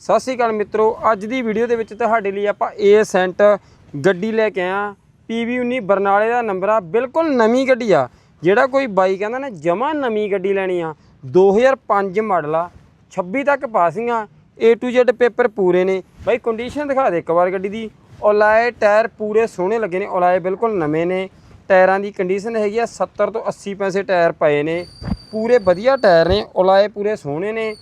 ਸਤਿ ਸ਼੍ਰੀ ਅਕਾਲ ਮਿੱਤਰੋ, ਅੱਜ ਦੀ ਵੀਡੀਓ ਦੇ ਵਿੱਚ ਤੁਹਾਡੇ ਲਈ ਆਪਾਂ ਏ ਸੈਂਟ ਗੱਡੀ ਲੈ ਕੇ ਆਇਆ। PV19 ਬਰਨਾਲੇ ਦਾ ਨੰਬਰ ਆ, ਬਿਲਕੁਲ ਨਵੀਂ ਗੱਡੀ ਆ। ਜਿਹੜਾ ਕੋਈ ਬਾਈ ਕਹਿੰਦਾ ਨਾ, ਜਮਾ ਨਵੀਂ ਗੱਡੀ ਲੈਣੀ ਆ। 2005 ਮਾਡਲ ਆ 26 ਤੱਕ ਪਾਸਿੰਗ ਆ, A to Z ਪੇਪਰ ਪੂਰੇ ਨੇ। ਬਾਈ ਕੰਡੀਸ਼ਨ ਦਿਖਾ ਦੇ ਇੱਕ ਵਾਰ ਗੱਡੀ ਦੀ। ਓਲਾਏ ਟਾਇਰ ਪੂਰੇ ਸੋਹਣੇ ਲੱਗੇ ਨੇ ਓਲਾਏ ਬਿਲਕੁਲ ਨਵੇਂ ਨੇ। ਟਾਇਰਾਂ ਦੀ ਕੰਡੀਸ਼ਨ ਹੈਗੀ ਆ 70 ਤੋਂ 80 ਪੈਸੇ ਟਾਇਰ ਪਏ ਨੇ। ਪੂਰੇ ਵਧੀਆ ਟਾਇਰ ਨੇ ਓਲਾਏ ਪੂਰੇ ਸੋਹਣੇ ਨੇ।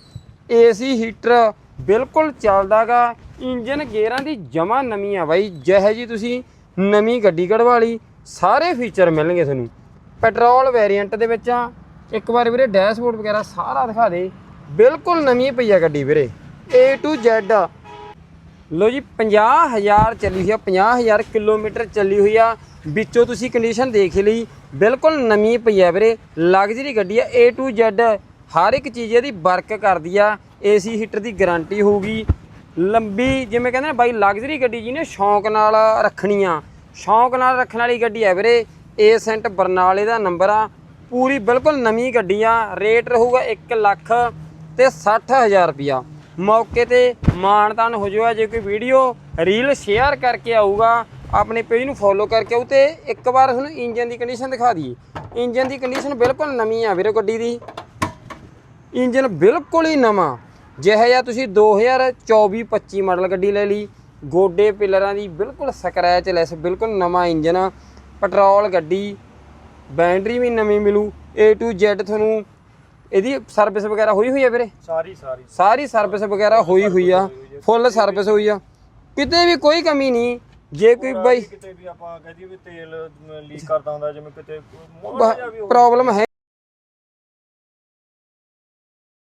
ਏਸੀ ਹੀਟਰ ਬਿਲਕੁਲ ਚੱਲਦਾਗਾ। ਇੰਜਨ ਗੇਅਰਾਂ ਦੀ ਜਮਾ ਨਵੀਂ ਆ ਬਾਈ। ਜਿਹੇ ਜੀ ਤੁਸੀਂ ਨਵੀਂ ਗੱਡੀ ਕਢਵਾ ਲਈ, ਸਾਰੇ ਫੀਚਰ ਮਿਲਣਗੇ ਤੁਹਾਨੂੰ। ਪੈਟਰੋਲ ਵੇਰੀਐਂਟ ਦੇ ਵਿੱਚ ਆ। ਇੱਕ ਵਾਰ ਵੀਰੇ ਡੈਸ਼ਬੋਰਡ ਵਗੈਰਾ ਸਾਰਾ ਦਿਖਾ ਦੇ। ਬਿਲਕੁਲ ਨਵੀਂ ਪਈ ਆ ਗੱਡੀ ਵੀਰੇ। A to Z ਲੋ ਜੀ 50000 ਚੱਲੀ ਹੋਈ ਆ 50000 ਕਿਲੋਮੀਟਰ ਚੱਲੀ ਹੋਈ ਆ। ਵਿੱਚੋਂ ਤੁਸੀਂ ਕੰਡੀਸ਼ਨ ਦੇਖ ਲਈ। ਬਿਲਕੁਲ ਨਵੀਂ ਪਈ ਆ ਵੀਰੇ। ਲਗਜ਼ਰੀ ਗੱਡੀ ਆ, A to Z ਹਰ ਇੱਕ ਚੀਜ਼ ਇਹਦੀ ਵਰਕ ਕਰਦੀ ਆ ਏਸੀ ਹੀਟਰ ਦੀ ਗਾਰੰਟੀ ਹੋਊਗੀ। ਲੰਬੀ, ਜਿਵੇਂ ਕਹਿੰਦੇ ਨੇ ਬਾਈ ਲਗਜ਼ਰੀ ਗੱਡੀ ਜਿਹਨੇ ਸ਼ੌਂਕ ਨਾਲ ਰੱਖਣੀ ਆ। ਸ਼ੌਂਕ ਨਾਲ ਰੱਖਣ ਵਾਲੀ ਗੱਡੀ ਆ ਵੀਰੇ ਸੈਂਟ ਬਰਨਾਲੇ ਦਾ ਨੰਬਰ ਆ। ਪੂਰੀ ਬਿਲਕੁਲ ਨਵੀਂ ਗੱਡੀ ਆ ਰੇਟ ਰਹੂਗਾ 1 ਲੱਖ ਤੇ 60000 ਰੁਪਿਆ ਮੌਕੇ ਤੇ ਮਾਨਤਾਨ ਹੋ ਜਾਊਗਾ ਜੇ ਕੋਈ ਵੀਡੀਓ ਰੀਲ ਸ਼ੇਅਰ ਕਰਕੇ ਆਊਗਾ, ਆਪਣੇ ਪੇਜ ਨੂੰ ਫੋਲੋ ਕਰਕੇ ਆਊ ਤੇ ਇੱਕ ਵਾਰ ਤੁਹਾਨੂੰ ਇੰਜਨ ਦੀ ਕੰਡੀਸ਼ਨ ਦਿਖਾ ਦਈਏ। ਇੰਜਨ ਦੀ ਕੰਡੀਸ਼ਨ ਬਿਲਕੁਲ ਨਵੀਂ ਆ ਵੀਰੇ ਗੱਡੀ ਦੀ। ਇੰਜਨ ਬਿਲਕੁਲ ਹੀ ਨਵਾਂ। ਜਿਹੋ ਜਿਹਾ ਤੁਸੀਂ 2024-25 ਮਾਡਲ ਗੱਡੀ ਲੈ ਲਈ ਗੋਡੇ ਪਿਲਰਾਂ ਦੀ ਬਿਲਕੁਲ ਸਕ੍ਰੈਚ ਲੈਸ ਬਿਲਕੁਲ ਨਵਾਂ ਇੰਜਨ ਆ ਪੈਟਰੋਲ ਗੱਡੀ ਬੈਟਰੀ ਵੀ ਨਵੀਂ ਮਿਲੂ A to Z ਤੁਹਾਨੂੰ ਇਹਦੀ ਸਰਵਿਸ ਵਗੈਰਾ ਹੋਈ ਹੋਈ ਆ ਵੀਰੇ? ਸਾਰੀ ਸਾਰੀ। ਸਾਰੀ ਸਰਵਿਸ ਵਗੈਰਾ ਹੋਈ ਹੋਈ ਆ ਫੁੱਲ ਸਰਵਿਸ ਹੋਈ ਆ। ਕਿਤੇ ਵੀ ਕੋਈ ਕਮੀ ਨਹੀਂ ਜੇ ਕੋਈ ਬਾਈ ਕਿਤੇ ਵੀ ਆਪਾਂ ਕਹਦੀ ਵੀ ਤੇਲ ਲੀਕ ਕਰਦਾ ਹੁੰਦਾ ਜਿਵੇਂ ਕਿਤੇ ਪ੍ਰੋਬਲਮ ਹੈ